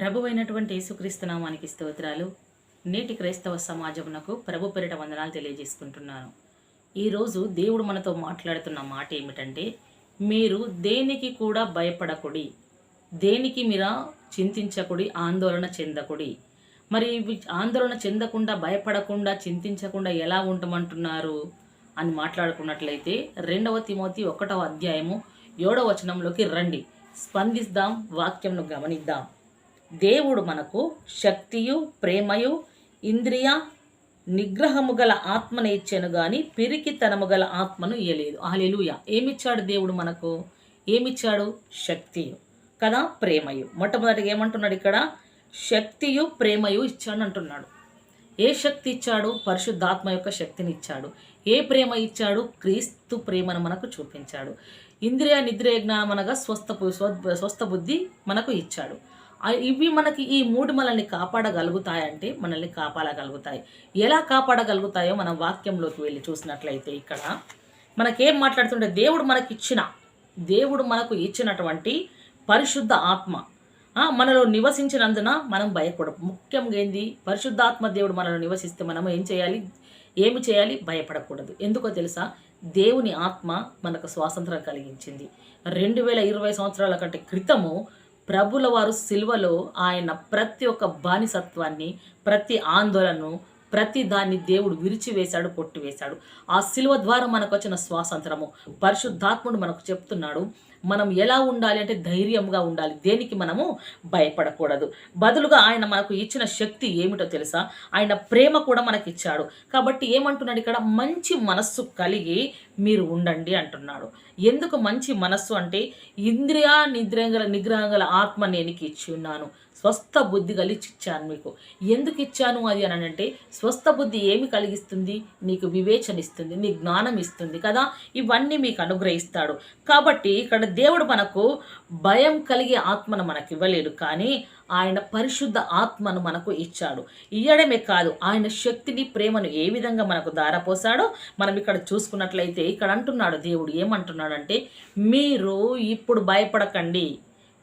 ప్రభు అయినటువంటి యేసుక్రీస్తు నామానికి స్తోత్రాలు. నేటి క్రైస్తవ సమాజమునకు ప్రభు పెరట వందనాలు తెలియజేసుకుంటున్నాను. ఈరోజు దేవుడు మనతో మాట్లాడుతున్న మాట ఏమిటంటే మీరు దేనికి కూడా భయపడకుడి దేనికి మీరా చింతించకుడి ఆందోళన చెందకుడి. మరి ఆందోళన చెందకుండా భయపడకుండా చింతించకుండా ఎలా ఉండమంటున్నారు అని మాట్లాడుకున్నట్లయితే రెండవ తిమోతి ఒకటవ అధ్యాయము ఏడవ వచనంలోకి రండి. స్పందిద్దాం వాక్యంను గమనిద్దాం. దేవుడు మనకు శక్తియు ప్రేమయు ఇంద్రియ నిగ్రహము గల ఆత్మను ఇచ్చాను గాని పిరికితనము గల ఆత్మను ఇయ్యలేదు. అహలెలుయ ఏమిచ్చాడు దేవుడు మనకు? ఏమిచ్చాడు? శక్తియు కదా ప్రేమయు. మొట్టమొదటిగా ఏమంటున్నాడు ఇక్కడ? శక్తియు ప్రేమయు ఇచ్చాడు అంటున్నాడు. ఏ శక్తి ఇచ్చాడు? పరిశుద్ధాత్మ యొక్క శక్తిని ఇచ్చాడు. ఏ ప్రేమ ఇచ్చాడు? క్రీస్తు ప్రేమను మనకు చూపించాడు. ఇంద్రియ నిద్రియ జ్ఞానం అనగా స్వస్థ స్వస్థ బుద్ధి మనకు ఇచ్చాడు. ఇవి మనకి ఈ మూడు మనల్ని కాపాడగలుగుతాయంటే మనల్ని కాపాడగలుగుతాయి. ఎలా కాపాడగలుగుతాయో మనం వాక్యంలోకి వెళ్ళి చూసినట్లయితే ఇక్కడ మనకేం మాట్లాడుతుంటే దేవుడు మనకి ఇచ్చిన దేవుడు మనకు ఇచ్చినటువంటి పరిశుద్ధ ఆత్మ మనలో నివసించినందున మనం భయపడ ముఖ్యంగా ఏంది? పరిశుద్ధాత్మ దేవుడు మనలో నివసిస్తే మనం ఏం చేయాలి? ఏమి చేయాలి? భయపడకూడదు. ఎందుకో తెలుసా? దేవుని ఆత్మ మనకు స్వాతంత్రం కలిగించింది. రెండు వేల ఇరవై సంవత్సరాల కంటే క్రితము ప్రభుల వారు సిల్వలో ఆయన ప్రతి ఒక్క బానిసత్వాన్ని ప్రతి ఆందోళనను ప్రతి దాన్ని దేవుడు విరిచివేశాడు కొట్టివేశాడు. ఆ సిలువ ద్వారా మనకు వచ్చిన స్వాతంత్రము. పరిశుద్ధాత్ముడు మనకు చెప్తున్నాడు మనం ఎలా ఉండాలి అంటే ధైర్యంగా ఉండాలి. దేనికి మనము భయపడకూడదు. బదులుగా ఆయన మనకు ఇచ్చిన శక్తి ఏమిటో తెలుసా? ఆయన ప్రేమ కూడా మనకి ఇచ్చాడు. కాబట్టి ఏమంటున్నాడు ఇక్కడ? మంచి మనస్సు కలిగి మీరు ఉండండి అంటున్నాడు. ఎందుకు మంచి మనస్సు అంటే ఇంద్రియ నిద్రంగల నిగ్రహంగల ఆత్మ నేనికి ఇచ్చి ఉన్నాను. స్వస్థ బుద్ధి కలిగి ఇచ్చాను మీకు. ఎందుకు ఇచ్చాను అది అని అంటే స్వస్థ బుద్ధి ఏమి కలిగిస్తుంది? నీకు వివేచన ఇస్తుంది నీ జ్ఞానం ఇస్తుంది కదా? ఇవన్నీ మీకు అనుగ్రహిస్తాడు. కాబట్టి ఇక్కడ దేవుడు మనకు భయం కలిగే ఆత్మను మనకు ఇవ్వలేడు కానీ ఆయన పరిశుద్ధ ఆత్మను మనకు ఇచ్చాడు. ఇయ్యడమే కాదు ఆయన శక్తిని ప్రేమను ఏ విధంగా మనకు దారపోసాడో మనం ఇక్కడ చూసుకున్నట్లయితే ఇక్కడ అంటున్నాడు దేవుడు. ఏమంటున్నాడంటే మీరు ఇప్పుడు భయపడకండి.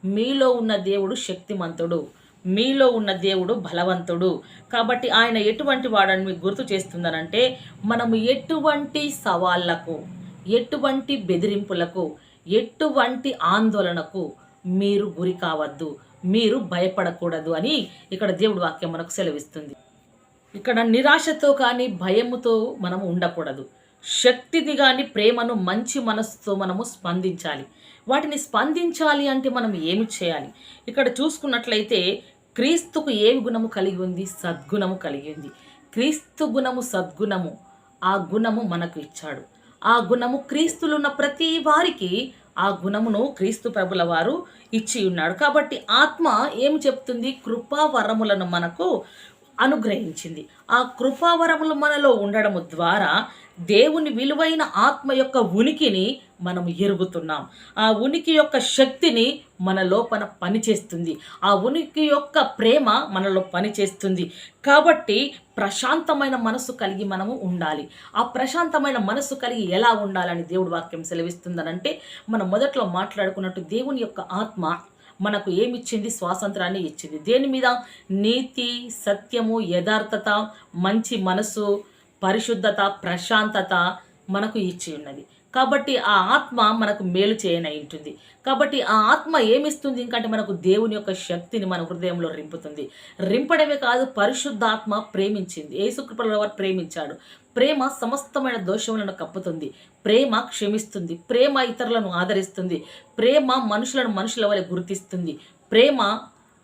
మీలో ఉన్న దేవుడు శక్తిమంతుడు. మీలో ఉన్న దేవుడు బలవంతుడు. కాబట్టి ఆయన ఎటువంటి వాడని మీకు గుర్తు చేస్తుందనంటే మనము ఎటువంటి సవాళ్ళకు ఎటువంటి బెదిరింపులకు ఎటువంటి ఆందోళనకు మీరు గురి కావద్దు మీరు భయపడకూడదు అని ఇక్కడ దేవుడు వాక్యం మనకు సెలవిస్తుంది. ఇక్కడ నిరాశతో కానీ భయముతో మనము ఉండకూడదు. శక్తిని కానీ ప్రేమను మంచి మనస్సుతో మనము స్పందించాలి. వాటిని స్పందించాలి అంటే మనం ఏమి చేయాలి? ఇక్కడ చూసుకున్నట్లయితే క్రీస్తుకు ఏ గుణము కలిగి ఉంది? సద్గుణము కలిగి ఉంది. క్రీస్తు గుణము సద్గుణము. ఆ గుణము మనకు ఇచ్చాడు. ఆ గుణము క్రీస్తులు ఉన్న ప్రతి వారికి ఆ గుణమును క్రీస్తు ప్రభుల వారు ఇచ్చి ఉన్నాడు. కాబట్టి ఆత్మ ఏమి చెప్తుంది? కృపావరములను మనకు అనుగ్రహించింది. ఆ కృపావరములు మనలో ఉండడము ద్వారా దేవుని విలువైన ఆత్మ యొక్క ఉనికిని మనం ఎరుగుతున్నాం. ఆ ఉనికి యొక్క శక్తిని మన లోపల పనిచేస్తుంది. ఆ ఉనికి యొక్క ప్రేమ మనలో పనిచేస్తుంది. కాబట్టి ప్రశాంతమైన మనసు కలిగి మనము ఉండాలి. ఆ ప్రశాంతమైన మనసు కలిగి ఎలా ఉండాలని దేవుడు వాక్యం సెలవిస్తుందనంటే మనం మొదట్లో మాట్లాడుకున్నట్టు దేవుని యొక్క ఆత్మ మనకు ఏమిచ్చింది? స్వాతంత్రాన్ని ఇచ్చింది. దేని మీద? నీతి సత్యము యథార్థత మంచి మనసు పరిశుద్ధత ప్రశాంతత మనకు ఇచ్చి ఉన్నది. కాబట్టి ఆ ఆత్మ మనకు మేలు చేయనై ఉంటుంది. కాబట్టి ఆ ఆత్మ ఏమిస్తుంది? ఇంకంటే మనకు దేవుని యొక్క శక్తిని మన హృదయంలో రింపుతుంది. రింపడమే కాదు పరిశుద్ధాత్మ ప్రేమించింది. యేసుకృపల వారు ప్రేమించాడు. ప్రేమ సమస్తమైన దోషములను కప్పుతుంది. ప్రేమ క్షమిస్తుంది. ప్రేమ ఇతరులను ఆదరిస్తుంది. ప్రేమ మనుషులను మనుషుల వలె గుర్తిస్తుంది. ప్రేమ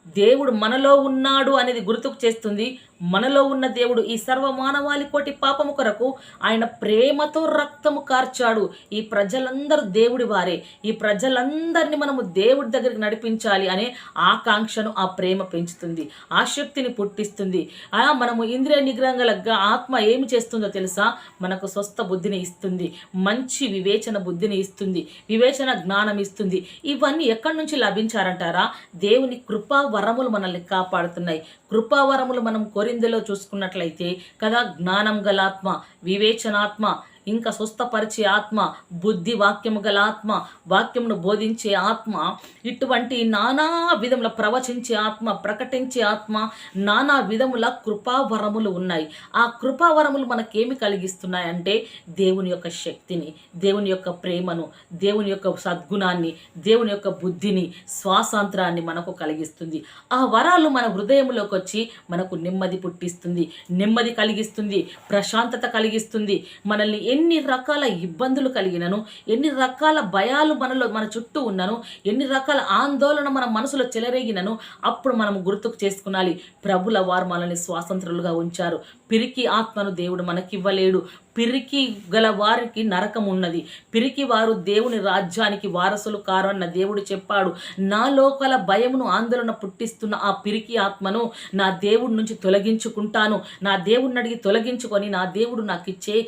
దేవుడు మనలో ఉన్నాడు అనేది గుర్తుకు చేస్తుంది. మనలో ఉన్న దేవుడు ఈ సర్వ మానవాళి కోటి పాపము కొరకు ఆయన ప్రేమతో రక్తము కార్చాడు. ఈ ప్రజలందరూ దేవుడి వారే. ఈ ప్రజలందరినీ మనము దేవుడి దగ్గరికి నడిపించాలి అనే ఆకాంక్షను ఆ ప్రేమ పెంచుతుంది. ఆ శక్తిని పుట్టిస్తుంది. ఆ మనము ఇంద్రియ నిగ్రహం గల ఆత్మ ఏమి చేస్తుందో తెలుసా? మనకు స్వస్థ బుద్ధిని ఇస్తుంది. మంచి వివేచన బుద్ధిని ఇస్తుంది. వివేచన జ్ఞానం ఇస్తుంది. ఇవన్నీ ఎక్కడి నుంచి లభించారంటారా? దేవుని కృపా వరములు మనల్ని కాపాడుతున్నాయి. కృపావరములు మనం ఇందులో చూసుకున్నట్లయితే కదా జ్ఞానం గలాత్మ వివేచనాత్మ ఇంకా స్వస్థపరిచే ఆత్మ బుద్ధి వాక్యము గల ఆత్మ వాక్యమును బోధించే ఆత్మ ఇటువంటి నానా విధముల ప్రవచించే ఆత్మ ప్రకటించే ఆత్మ నానా విధముల కృపావరములు ఉన్నాయి. ఆ కృపావరములు మనకేమి కలిగిస్తున్నాయి అంటే దేవుని యొక్క శక్తిని దేవుని యొక్క ప్రేమను దేవుని యొక్క సద్గుణాన్ని దేవుని యొక్క బుద్ధిని స్వాతంత్రాన్ని మనకు కలిగిస్తుంది. ఆ వరాలు మన హృదయంలోకి వచ్చి మనకు నెమ్మది పుట్టిస్తుంది నెమ్మది కలిగిస్తుంది ప్రశాంతత కలిగిస్తుంది. మనల్ని ఎన్ని రకాల ఇబ్బందులు కలిగినను ఎన్ని రకాల భయాలు మనలో మన చుట్టూ ఉన్నను ఎన్ని రకాల ఆందోళన మన మనసులో చెలరేగినను అప్పుడు మనం గుర్తుకు చేసుకునాలి. ప్రభుల వారు మనల్ని స్వాతంత్రులుగా ఉంచారు. పిరికి ఆత్మను దేవుడు మనకివ్వలేడు. పిరికి గల వారికి నరకం ఉన్నది. పిరికి వారు దేవుని రాజ్యానికి వారసులు కారు అన్న దేవుడు చెప్పాడు. నా లోకల భయమును ఆందోళన పుట్టిస్తున్న ఆ పిరికి ఆత్మను నా దేవుడి నుంచి తొలగించుకుంటాను. నా దేవుడిని అడిగి తొలగించుకొని నా దేవుడు నాకు ఇచ్చే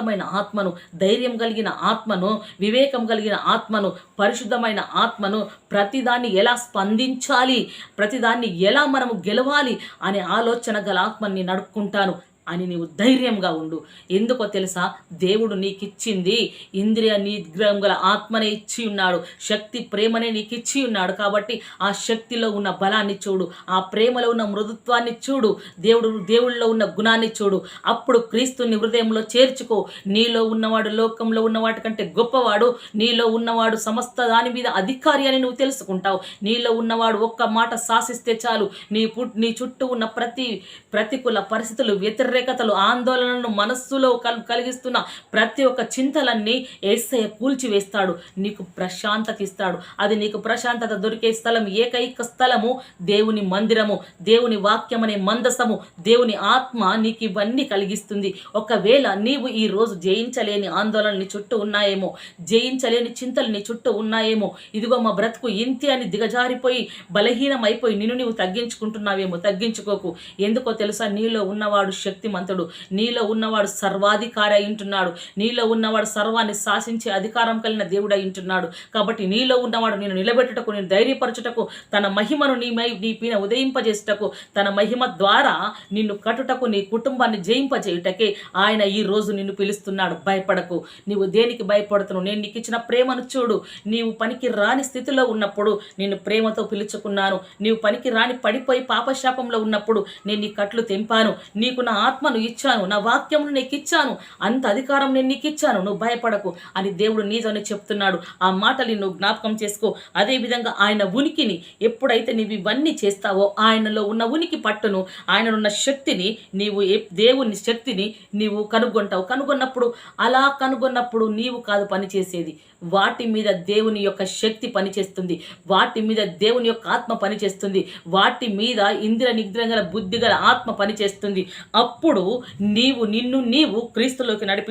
శక్తివంతమైన ఆత్మను ధైర్యం కలిగిన ఆత్మను వివేకం కలిగిన ఆత్మను పరిశుద్ధమైన ఆత్మను ప్రతిదాన్ని ఎలా స్పందించాలి ప్రతిదాన్ని ఎలా మనము గెలవాలి అనే ఆలోచన గల ఆత్మని నడుపుకుంటాను. అని నీవు ధైర్యంగా ఉండు. ఎందుకో తెలుసా? దేవుడు నీకు ఇచ్చింది ఇంద్రియ నిగ్రహం గల ఆత్మనే ఇచ్చి ఉన్నాడు. శక్తి ప్రేమనే నీకు ఇచ్చి ఉన్నాడు కాబట్టి ఆ శక్తిలో ఉన్న బలాన్ని చూడు. ఆ ప్రేమలో ఉన్న మృదుత్వాన్ని చూడు. దేవుడు దేవుళ్ళలో ఉన్న గుణాన్ని చూడు. అప్పుడు క్రీస్తుని హృదయంలో చేర్చుకో. నీలో ఉన్నవాడు లోకంలో ఉన్నవాటి కంటే గొప్పవాడు. నీలో ఉన్నవాడు సమస్త దాని మీద అధికారి అని నువ్వు తెలుసుకుంటావు. నీలో ఉన్నవాడు ఒక్క మాట శాసిస్తే చాలు. నీ పుట్ నీ చుట్టూ ఉన్న ప్రతి ప్రతికూల పరిస్థితులు వ్యతిరేకతలు ఆందోళనలను మనస్సులో కలిగిస్తున్న ప్రతి ఒక్క చింతలన్నీ ఏసయ్య కూల్చివేస్తాడు. నీకు ప్రశాంతత ఇస్తాడు అది నీకు ప్రశాంతత దొరికే స్థలం ఏకైక స్థలము దేవుని మందిరము. దేవుని వాక్యం అనే మందసము. దేవుని ఆత్మ నీకు ఇవన్నీ కలిగిస్తుంది. ఒకవేళ నీవు ఈ రోజు జయించలేని ఆందోళన నీ చుట్టూ ఉన్నాయేమో జయించలేని చింతలు నీ చుట్టూ ఉన్నాయేమో ఇదిగో మా బ్రతుకు ఇంతి అని దిగజారిపోయి బలహీనం అయిపోయి నిన్ను నీవు తగ్గించుకుంటున్నావేమో తగ్గించుకోకు. ఎందుకో తెలుసా? నీలో ఉన్నవాడు శక్తిమంతుడు నీలో ఉన్నవాడు సర్వాధికారి అయి ఉంటున్నాడు. నీలో ఉన్నవాడు సర్వాన్ని శాసించే అధికారం కలిగిన దేవుడు అయింటున్నాడు కాబట్టి నీలో ఉన్నవాడు నేను నిలబెట్టుటకు నేను ధైర్యపరచుటకు తన మహిమను నీ మై నీ పైన ఉదయింపజేసుటకు తన మహిమ ద్వారా నిన్ను కట్టుటకు నీ కుటుంబాన్ని జయింపజేయుటకే ఆయన ఈ రోజు నిన్ను పిలుస్తున్నాడు. భయపడకు. నీవు దేనికి భయపడుతున్నావు? నేను నీకు ఇచ్చిన ప్రేమను చూడు. నీవు పనికి రాని స్థితిలో ఉన్నప్పుడు నేను ప్రేమతో పిలుచుకున్నాను. నీవు పనికి రాని పడిపోయి పాపశాపంలో ఉన్నప్పుడు నేను నీ కట్లు తెంపాను. నీకు నా ఆత్మను ఇచ్చాను నా వాక్యమును నీకు ఇచ్చాను అంత అధికారం నేను నీకు ఇచ్చాను నువ్వు భయపడకు అని దేవుడు నీతోనే చెప్తున్నాడు. ఆ మాటలు నువ్వు జ్ఞాపకం చేసుకో. అదే విధంగా ఆయన ఉనికిని ఎప్పుడైతే నీవు ఇవన్నీ చేస్తావో ఆయనలో ఉన్న ఉనికి పట్టును ఆయనలో ఉన్న శక్తిని నీవు దేవుని శక్తిని నీవు కనుగొంటావు. కనుగొన్నప్పుడు అలా కనుగొన్నప్పుడు నీవు కాదు పనిచేసేది. వాటి మీద దేవుని యొక్క శక్తి పనిచేస్తుంది. వాటి మీద దేవుని యొక్క ఆత్మ పనిచేస్తుంది. వాటి మీద ఇంద్ర నిగ్రహం గల బుద్ధి గల ఆత్మ పనిచేస్తుంది. అప్పుడు నీవు నిన్ను నీవు క్రీస్తులోకి నడిపి